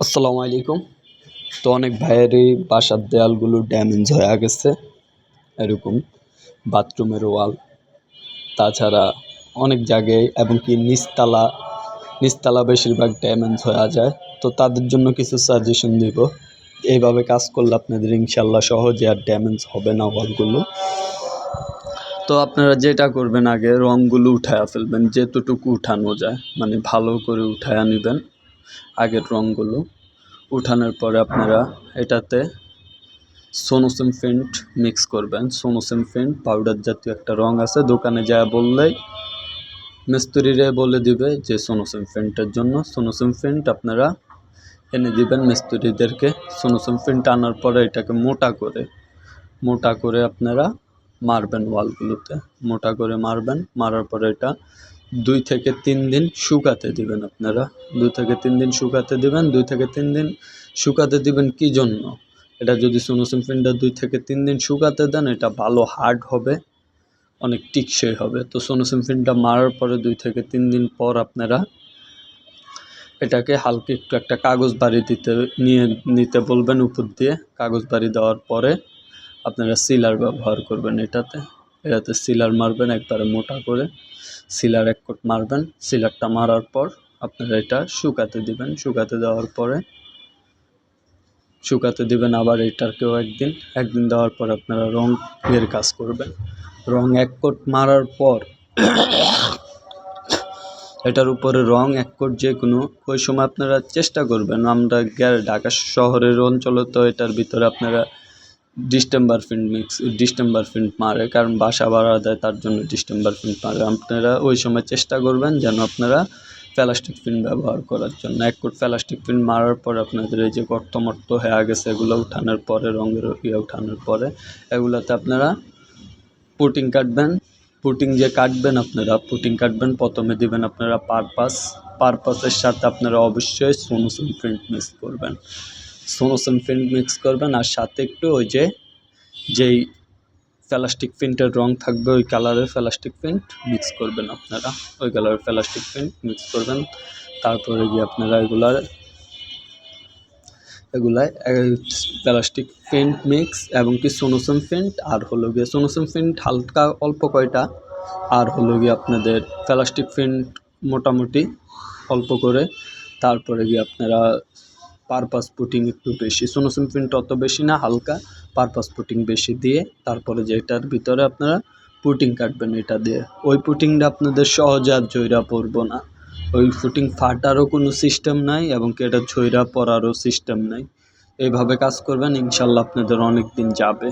আসসালামু আলাইকুম। তো অনেক ভাইয়েরই বাসার দেয়ালগুলো ড্যামেজ হয়ে গেছে। এরকম বাথরুমের ওয়াল তাছাড়া অনেক জায়গায় এবং কি নিচতলা নিচতলা বেশিরভাগ ড্যামেজ হয়ে যায়। তো তাদের জন্য কিছু সাজেশন দিব। এইভাবে কাজ করলে আপনাদের ইনশাল্লাহ সহজে আর ড্যামেজ হবে না ওয়ালগুলো তো আপনারা যেটা করবেন আগে রঙগুলো উঠায়া ফেলবেন, যেতটুকু উঠানো যায়। মানে ভালো করে উঠায়া নেবেন। আগের রঙগুলো উঠানোর পরে আপনারা এটাতে সোনোসিম ফেন্ট মিক্স করবেন। সোনোসিম ফেন্ট পাউডার জাতীয় একটা রং আছে। দোকানে যা বললেই মিস্ত্রিরে বলে দিবে যে সোনোসিম ফেন্টের জন্য। সোনোসিম ফেন্ট আপনারা এনে দিবেন মিস্ত্রিদেরকে। সোনোসিম ফেন্ট আনার পরে এটাকে মোটা করে মোটা করে আপনারা মারবেন ওয়ালগুলোতে মোটা করে মারবেন। মারার পরে এটা দুই থেকে তিন দিন শুকাতে দিবেন আপনারা। দুই থেকে তিন দিন শুকাতে দিবেন। দুই থেকে তিন দিন শুকাতে দিবেন কি জন্য? এটা যদি সোনোসিম ফিনটা দুই থেকে তিন দিন শুকাতে দেন, এটা ভালো হার্ড হবে, অনেক টিকসই হবে। তো সোনোসিম ফিনটা মারার পরে দুই থেকে তিন দিন পর আপনারা এটাকে হালকা একটু একটা কাগজ বাড়ি দিতে, নিয়ে নিতে বলবেন উপর দিয়ে। কাগজ বাড়ি দেওয়ার পরে আপনারা সিলার ব্যবহার করবেন এটাতে। এটাতে সিলার মারবেন একবারে মোটা করে। সিলার এক কোট মারবেন। সিলারটা মারার পর আপনারা এটা শুকাতে দিবেন। শুকাতে দেওয়ার পরে, শুকাতে দিবেন আবার এটাকেও একদিন। একদিন দেওয়ার পর আপনারা রং এর কাজ করবেন। রং এক কোট মারার পর, এটার উপরে রং এক কোট যে কোনো ওই সময় আপনারা চেষ্টা করবেন। আমরা ঢাকা শহরের অঞ্চলে তো এটার ভিতরে আপনারা ডিস্টেম্বার ফিল্ড মিক্স ডিস্টেম্বার ফিল্ড মারে, কারণ বাসা বাড়া দেয়, তার জন্য ডিস্টেম্বার ফিল্ড মারে। আপনারা ওই সময় চেষ্টা করবেন যেন আপনারা প্লাস্টিক ফিল্ম ব্যবহার করার জন্য। এক কোট প্লাস্টিক ফিল্ম মারার পর আপনাদের এই যে গর্তমর্ত হয়ে গেছে, এগুলো উঠানোর পরে, রঙের ইয়ে উঠানোর পরে, এগুলোতে আপনারা পুটিং কাটবেন। পুটিং যে কাটবেন আপনারা, পুটিং কাটবেন, প্রথমে দিবেন আপনারা পারপাস পারপাসের সাথে আপনারা অবশ্যই সোনোসিম প্রিন্ট মিক্স করবেন। সোনোসিম প্রিন্ট মিক্স করবেন, আর সাথে একটু ওই যে, যেই প্লাস্টিক প্রিন্টের রং থাকবে, ওই কালারের প্লাস্টিক প্রিন্ট মিক্স করবেন আপনারা। ওই কালারের প্লাস্টিক প্রিন্ট মিক্স করবেন। তারপরে গিয়ে আপনারা এগুলার, এগুলায় প্লাস্টিক পেন্ট মিক্স এবং কি সোনোসম পেন্ট আর হলো গিয়ে সোনোসম পেন্ট হালকা অল্প কয়টা, আর হলো গিয়ে আপনাদের প্লাস্টিক পেন্ট মোটামুটি অল্প করে। তারপরে গিয়ে আপনারা পারপাস পুটিং একটু বেশি সোনো পেন্ট অত বেশি না, হালকা পারপাস পুটিং বেশি দিয়ে তারপরে যেটার ভিতরে আপনারা পুটিং কাটবেন এটা দিয়ে। ওই পুটিংটা আপনাদের সহজে আর জৈরা পড়ব না। ওই পুটিং ফাটারও কোনো সিস্টেম নাই এবং কি এটা ছইরা পড়ারও সিস্টেম নাই। এইভাবে কাজ করবেন, ইনশাল্লাহ আপনাদের অনেক দিন যাবে।